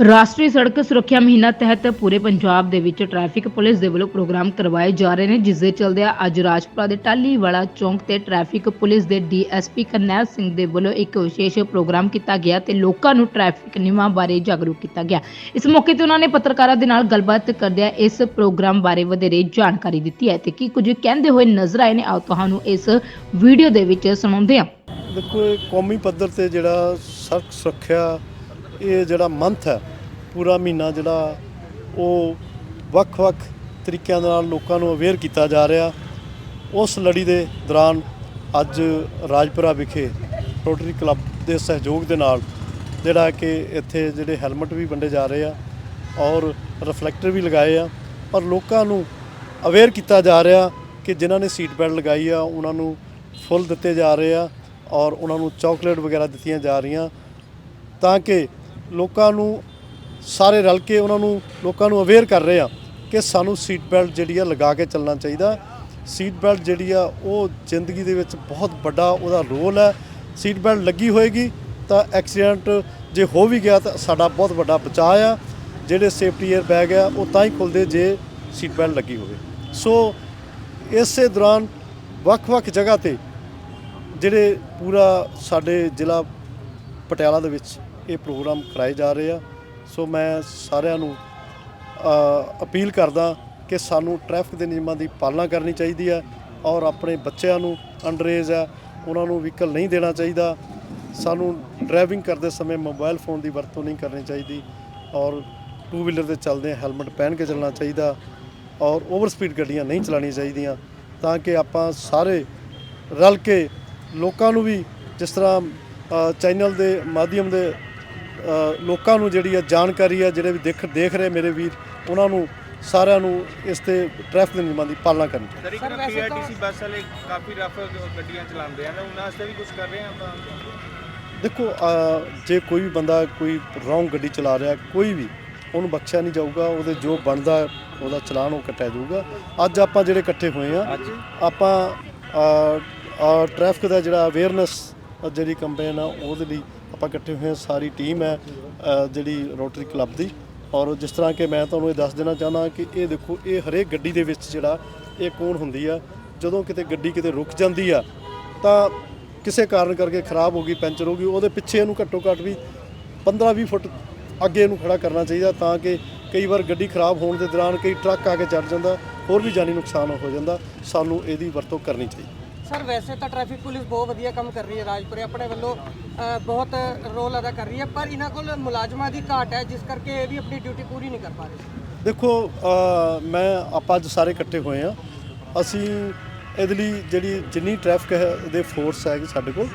ਰਾਸ਼ਟਰੀ ਸੜਕ ਸੁਰੱਖਿਆ ਮਹੀਨਾ ਤਹਿਤ ਪੂਰੇ ਪੰਜਾਬ ਦੇ ਵਿੱਚ ਟ੍ਰੈਫਿਕ ਪੁਲਿਸ ਦੇ ਵੱਲੋਂ ਪ੍ਰੋਗਰਾਮ ਕਰਵਾਏ ਜਾ ਰਹੇ ਨੇ, ਜਿਸ ਦੇ ਚਲਦਿਆਂ ਅੱਜ ਰਾਜਪੁਰਾ ਦੇ ਟਾਲੀਵਾਲਾ ਚੌਂਕ ਤੇ ਟ੍ਰੈਫਿਕ ਪੁਲਿਸ ਦੇ ਡੀਐਸਪੀ ਕਰਨੈਲ ਸਿੰਘ ਦੇ ਵੱਲੋਂ ਇੱਕ ਵਿਸ਼ੇਸ਼ ਪ੍ਰੋਗਰਾਮ ਕੀਤਾ ਗਿਆ ਤੇ ਲੋਕਾਂ ਨੂੰ ਟ੍ਰੈਫਿਕ ਨਿਯਮਾਂ ਬਾਰੇ ਜਾਗਰੂਕ ਕੀਤਾ ਗਿਆ। ਇਸ ਮੌਕੇ ਤੇ ਉਹਨਾਂ ਨੇ ਪੱਤਰਕਾਰਾਂ ਦੇ ਨਾਲ ਗੱਲਬਾਤ ਕਰਦਿਆਂ ਇਸ ਪ੍ਰੋਗਰਾਮ ਬਾਰੇ ਵਧੇਰੇ ਜਾਣਕਾਰੀ ਦਿੱਤੀ ਹੈ ਤੇ ਕੀ ਕੁਝ ਕਹਿੰਦੇ ਹੋਏ ਨਜ਼ਰ ਆਏ ਨੇ, ਆਓ ਤੁਹਾਨੂੰ ਇਸ ਵੀਡੀਓ ਦੇ ਵਿੱਚ ਸੁਣਾਉਂਦੇ ਹਾਂ। ਦੇਖੋ, ਇਹ ਕੌਮੀ ਪੱਧਰ ਤੇ ਜਿਹੜਾ ਸੜਕ ਸੁਰੱਖਿਆ, ਇਹ ਜਿਹੜਾ ਮੰਥ ਹੈ ਪੂਰਾ ਮਹੀਨਾ ਜਿਹੜਾ ਉਹ ਵੱਖ-ਵੱਖ ਤਰੀਕਿਆਂ ਦੇ ਨਾਲ ਲੋਕਾਂ ਨੂੰ ਅਵੇਅਰ ਕੀਤਾ ਜਾ ਰਿਹਾ। ਉਸ ਲੜੀ ਦੇ ਦੌਰਾਨ ਅੱਜ ਰਾਜਪੁਰਾ ਵਿਖੇ ਰੋਟਰੀ ਕਲੱਬ ਦੇ ਸਹਿਯੋਗ ਦੇ ਨਾਲ ਜਿਹੜਾ ਕਿ ਇੱਥੇ ਜਿਹੜੇ ਹੈਲਮਟ ਵੀ ਵੰਡੇ ਜਾ ਰਹੇ ਆ ਔਰ ਰਿਫਲੈਕਟਰ ਵੀ ਲਗਾਏ ਆ। ਪਰ ਲੋਕਾਂ ਨੂੰ ਅਵੇਅਰ ਕੀਤਾ ਜਾ ਰਿਹਾ ਕਿ ਜਿਨ੍ਹਾਂ ਨੇ ਸੀਟ ਬੈਲਟ ਲਗਾਈ ਆ, ਉਹਨਾਂ ਨੂੰ ਫੁੱਲ ਦਿੱਤੇ ਜਾ ਰਹੇ ਆ ਔਰ ਉਹਨਾਂ ਨੂੰ ਚਾਕਲੇਟ ਵਗੈਰਾ ਦਿੱਤੀਆਂ ਜਾ ਰਹੀਆਂ ਤਾਂ ਕਿ ਲੋਕਾਂ ਨੂੰ ਸਾਰੇ ਰਲ ਕੇ ਉਹਨਾਂ ਨੂੰ ਲੋਕਾਂ ਨੂੰ ਅਵੇਅਰ ਕਰ ਰਹੇ ਆ ਕਿ ਸਾਨੂੰ ਸੀਟ ਬੈਲਟ ਜਿਹੜੀ ਆ ਲਗਾ ਕੇ ਚੱਲਣਾ ਚਾਹੀਦਾ। ਸੀਟ ਬੈਲਟ ਜਿਹੜੀ ਆ ਉਹ ਜ਼ਿੰਦਗੀ ਦੇ ਵਿੱਚ ਬਹੁਤ ਵੱਡਾ ਉਹਦਾ ਰੋਲ ਹੈ। ਸੀਟ ਬੈਲਟ ਲੱਗੀ ਹੋਏਗੀ ਤਾਂ ਐਕਸੀਡੈਂਟ ਜੇ ਹੋ ਵੀ ਗਿਆ ਤਾਂ ਸਾਡਾ ਬਹੁਤ ਵੱਡਾ ਬਚਾਅ ਆ। ਜਿਹੜੇ ਸੇਫਟੀ 에ਅਰ ਬੈਗ ਆ, ਉਹ ਤਾਂ ਹੀ ਖੁੱਲਦੇ ਜੇ ਸੀਟ ਬੈਲਟ ਲੱਗੀ ਹੋਵੇ। ਸੋ ਇਸੇ ਦੌਰਾਨ ਵੱਖ-ਵੱਖ ਜਗ੍ਹਾ ਤੇ ਜਿਹੜੇ ਪੂਰਾ ਸਾਡੇ ਜ਼ਿਲ੍ਹਾ ਪਟਿਆਲਾ ਦੇ ਵਿੱਚ ਇਹ ਪ੍ਰੋਗਰਾਮ ਕਰਾਏ ਜਾ ਰਹੇ ਆ। ਸੋ ਮੈਂ ਸਾਰਿਆਂ ਨੂੰ ਅਪੀਲ ਕਰਦਾ ਕਿ ਸਾਨੂੰ ਟ੍ਰੈਫਿਕ ਦੇ ਨਿਯਮਾਂ ਦੀ ਪਾਲਣਾ ਕਰਨੀ ਚਾਹੀਦੀ ਹੈ ਔਰ ਆਪਣੇ ਬੱਚਿਆਂ ਨੂੰ ਅੰਡਰੇਜ ਆ ਉਹਨਾਂ ਨੂੰ ਵਹੀਕਲ ਨਹੀਂ ਦੇਣਾ ਚਾਹੀਦਾ। ਸਾਨੂੰ ਡਰਾਈਵਿੰਗ ਕਰਦੇ ਸਮੇਂ ਮੋਬਾਈਲ ਫੋਨ ਦੀ ਵਰਤੋਂ ਨਹੀਂ ਕਰਨੀ ਚਾਹੀਦੀ ਔਰ ਟੂ ਵੀਲਰ ਤੇ ਚੱਲਦੇ ਹੈਲਮਟ ਪਹਿਨ ਕੇ ਚੱਲਣਾ ਚਾਹੀਦਾ ਔਰ ਓਵਰ ਸਪੀਡ ਗੱਡੀਆਂ ਨਹੀਂ ਚਲਾਉਣੀਆਂ ਚਾਹੀਦੀਆਂ ਤਾਂ ਕਿ ਆਪਾਂ ਸਾਰੇ ਰਲ ਕੇ ਲੋਕਾਂ ਨੂੰ ਵੀ ਜਿਸ ਤਰ੍ਹਾਂ ਚੈਨਲ ਦੇ ਮਾਧਿਅਮ ਦੇ ਲੋਕਾਂ ਨੂੰ ਜਿਹੜੀ ਆ ਜਾਣਕਾਰੀ ਆ ਜਿਹੜੇ ਵੀ ਦੇਖ ਦੇਖ ਰਹੇ ਮੇਰੇ ਵੀਰ ਉਹਨਾਂ ਨੂੰ ਸਾਰਿਆਂ ਨੂੰ ਇਸ ਤੇ ਟ੍ਰੈਫਿਕ ਦੇ ਨਿਯਮਾਂ ਦੀ ਪਾਲਣਾ ਕਰਨੀ ਸਰ ਇੱਕ ਪੀਆਰਟੀਸੀ ਬੱਸ ਵਾਲੇ ਕਾਫੀ ਰਫ ਗੱਡੀਆਂ ਚਲਾਉਂਦੇ ਆ ਨਾ ਉਹਨਾਂ ਵਾਸਤੇ ਵੀ ਕੁਝ ਕਰ ਰਹੇ ਆ ਆਪਾਂ? ਦੇਖੋ ਜੇ ਕੋਈ ਵੀ ਬੰਦਾ ਕੋਈ ਰੌਂਗ ਗੱਡੀ ਚਲਾ ਰਿਹਾ ਕੋਈ ਵੀ ਉਹਨੂੰ ਬਖਸ਼ਿਆ ਨਹੀਂ ਜਾਊਗਾ ਉਹਦੇ ਜੋ ਬਣਦਾ ਉਹਦਾ ਚਲਾਨ ਉਹ ਕੱਟਿਆ ਜਾਊਗਾ। ਅੱਜ ਆਪਾਂ ਜਿਹੜੇ ਇਕੱਠੇ ਹੋਏ ਆ ਆਪਾਂ ਟ੍ਰੈਫਿਕ ਦਾ ਜਿਹੜਾ ਅਵੇਅਰਨੈਸ ਜਿਹੜੀ ਕੰਪੇਨ ਆ ਉਹਦੇ ਲਈ ਆਪਾਂ ਇਕੱਠੇ ਹੋਏ ਹਾਂ ਸਾਰੀ ਟੀਮ ਹੈ ਅ, ਜਿਹੜੀ ਰੋਟਰੀ ਕਲੱਬ ਦੀ। ਔਰ ਜਿਸ ਤਰ੍ਹਾਂ ਕਿ ਮੈਂ ਤੁਹਾਨੂੰ ਇਹ ਦੱਸ ਦੇਣਾ ਚਾਹੁੰਦਾ ਕਿ ਇਹ ਦੇਖੋ ਇਹ ਹਰੇਕ ਗੱਡੀ ਦੇ ਵਿੱਚ ਜਿਹੜਾ ਇਹ ਕੋਣ ਹੁੰਦੀ ਆ ਜਦੋਂ ਕਿਤੇ ਗੱਡੀ ਕਿਤੇ ਰੁਕ ਜਾਂਦੀ ਆ ਤਾਂ ਕਿਸੇ ਕਾਰਨ ਕਰਕੇ ਖਰਾਬ ਹੋ ਗਈ ਪੈਂਚਰ ਹੋ ਗਈ ਉਹਦੇ ਪਿੱਛੇ ਇਹਨੂੰ ਘੱਟੋ ਘੱਟ ਵੀ 15-20 ਫੁੱਟ ਅੱਗੇ ਇਹਨੂੰ ਖੜਾ ਕਰਨਾ ਚਾਹੀਦਾ ਤਾਂ ਕਿ ਕਈ ਵਾਰ ਗੱਡੀ ਖਰਾਬ ਹੋਣ ਦੇ ਦੌਰਾਨ ਕਈ ਟਰੱਕ ਆ ਕੇ ਚੜ ਜਾਂਦਾ ਹੋਰ ਵੀ ਜਾਨੀ ਨੁਕਸਾਨ ਹੋ ਜਾਂਦਾ। ਸਾਨੂੰ ਇਹਦੀ ਵਰਤੋਂ ਕਰਨੀ ਚਾਹੀਦੀ। ਸਰ ਵੈਸੇ ਤਾਂ ਟ੍ਰੈਫਿਕ ਪੁਲਿਸ ਬਹੁਤ ਵਧੀਆ ਕੰਮ ਕਰ ਰਹੀ ਹੈ ਰਾਜਪੁਰੇ ਆਪਣੇ ਵੱਲੋਂ ਅ, ਬਹੁਤ ਰੋਲ ਅਦਾ ਕਰ ਰਹੀ ਹੈ ਪਰ ਇਹਨਾਂ ਕੋਲ ਮੁਲਾਜ਼ਮਾਂ ਦੀ ਘਾਟ ਹੈ ਜਿਸ ਕਰਕੇ ਇਹ ਵੀ ਆਪਣੀ ਡਿਊਟੀ ਪੂਰੀ ਨਹੀਂ ਕਰ ਪਾ ਰਹੇ। ਦੇਖੋ ਅ, ਮੈਂ ਆਪਾਂ ਅੱਜ ਸਾਰੇ ਇਕੱਠੇ ਹੋਏ ਆ ਅਸੀਂ ਇਹਦੇ ਲਈ ਜਿਹੜੀ ਜਿੰਨੀ ਟ੍ਰੈਫਿਕ ਹੈ ਦੇ ਫੋਰਸ ਹੈਗੀ ਸਾਡੇ ਕੋਲ।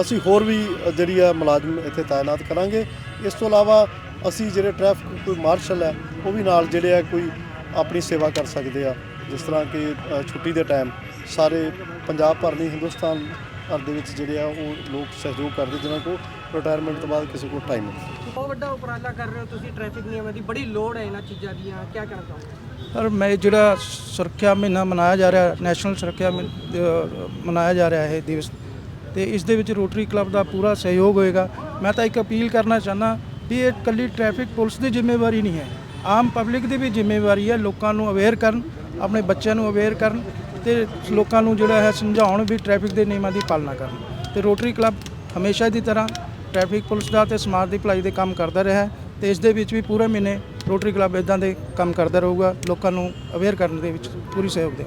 ਅਸੀਂ ਹੋਰ ਵੀ ਅ, ਜਿਹੜੀ ਆ ਮੁਲਾਜ਼ਮ ਇੱਥੇ ਤਾਇਨਾਤ ਕਰਾਂਗੇ। ਇਸ ਤੋਂ ਇਲਾਵਾ ਅਸੀਂ ਜਿਹੜੇ ਟ੍ਰੈਫਿਕ ਕੋਈ ਮਾਰਸ਼ਲ ਹੈ ਉਹ ਵੀ ਨਾਲ ਜਿਹੜੇ ਆ ਕੋਈ ਆਪਣੀ ਸੇਵਾ ਕਰ ਸਕਦੇ ਆ। ਜਿਸ ਤਰ੍ਹਾਂ ਕਿ ਛੁੱਟੀ ਦੇ ਟਾਈਮ ਸਾਰੇ ਪੰਜਾਬ ਭਰ ਨਹੀਂ ਹਿੰਦੁਸਤਾਨ ਭਰ ਦੇ ਵਿੱਚ ਜਿਹੜੇ ਆ ਉਹ ਲੋਕ ਸਹਿਯੋਗ ਕਰਦੇ ਜਿਨ੍ਹਾਂ ਕੋਲ ਰਿਟਾਇਰਮੈਂਟ ਤੋਂ ਬਾਅਦ ਕਿਸੇ ਕੋਲ ਟਾਈਮ ਨਹੀਂ। ਬਹੁਤ ਵੱਡਾ ਉਪਰਾਲਾ ਕਰ ਰਹੇ ਹੋ ਤੁਸੀਂ ਟ੍ਰੈਫਿਕ ਨਿਯਮਾਂ ਦੀ ਬੜੀ ਲੋੜ ਹੈ ਇਹਨਾਂ ਚੀਜ਼ਾਂ ਦੀਆਂ ਕੀ ਕਹਿਣਾ ਚਾਹੋਗੇ? ਸਰ ਮੈਂ ਜਿਹੜਾ ਸੁਰੱਖਿਆ ਮਹੀਨਾ ਮਨਾਇਆ ਜਾ ਰਿਹਾ ਨੈਸ਼ਨਲ ਸੁਰੱਖਿਆ ਮਨਾਇਆ ਜਾ ਰਿਹਾ ਹੈ ਦਿਵਸ ਤੇ ਇਸ ਦੇ ਵਿੱਚ ਰੋਟਰੀ ਕਲੱਬ ਦਾ ਪੂਰਾ ਸਹਿਯੋਗ ਹੋਏਗਾ। ਮੈਂ ਤਾਂ ਇੱਕ ਅਪੀਲ ਕਰਨਾ ਚਾਹੁੰਦਾ ਵੀ ਇਹ ਇਕੱਲੀ ਟ੍ਰੈਫਿਕ ਪੁਲਿਸ ਦੀ ਜ਼ਿੰਮੇਵਾਰੀ ਨਹੀਂ ਹੈ। ਆਮ ਪਬਲਿਕ ਦੀ ਵੀ ਜ਼ਿੰਮੇਵਾਰੀ ਹੈ ਲੋਕਾਂ ਨੂੰ ਅਵੇਅਰ ਕਰਨ ਆਪਣੇ ਬੱਚਿਆਂ ਨੂੰ ਅਵੇਅਰ ਕਰਨ ਤੇ ਲੋਕਾਂ ਨੂੰ ਜਿਹੜਾ ਹੈ ਸਮਝਾਉਣ ਵੀ ਟ੍ਰੈਫਿਕ ਦੇ ਨਿਯਮਾਂ ਦੀ ਪਾਲਣਾ ਕਰਨ। ਤੇ ਰੋਟਰੀ ਕਲੱਬ ਹਮੇਸ਼ਾ ਦੀ ਤਰ੍ਹਾਂ ਟ੍ਰੈਫਿਕ ਪੁਲਿਸ ਦਾ ਤੇ ਸਮਾਜ ਦੀ ਭਲਾਈ ਦੇ ਕੰਮ ਕਰਦਾ ਰਿਹਾ ਹੈ ਤੇ ਇਸ ਦੇ ਵਿੱਚ ਵੀ ਪੂਰੇ ਮਹੀਨੇ ਰੋਟਰੀ ਕਲੱਬ ਇਦਾਂ ਦੇ ਕੰਮ ਕਰਦਾ ਰਹੂਗਾ, ਲੋਕਾਂ ਨੂੰ ਅਵੇਅਰ ਕਰਨ ਦੇ ਵਿੱਚ ਪੂਰੀ ਸਹਿਯੋਗ ਦੇ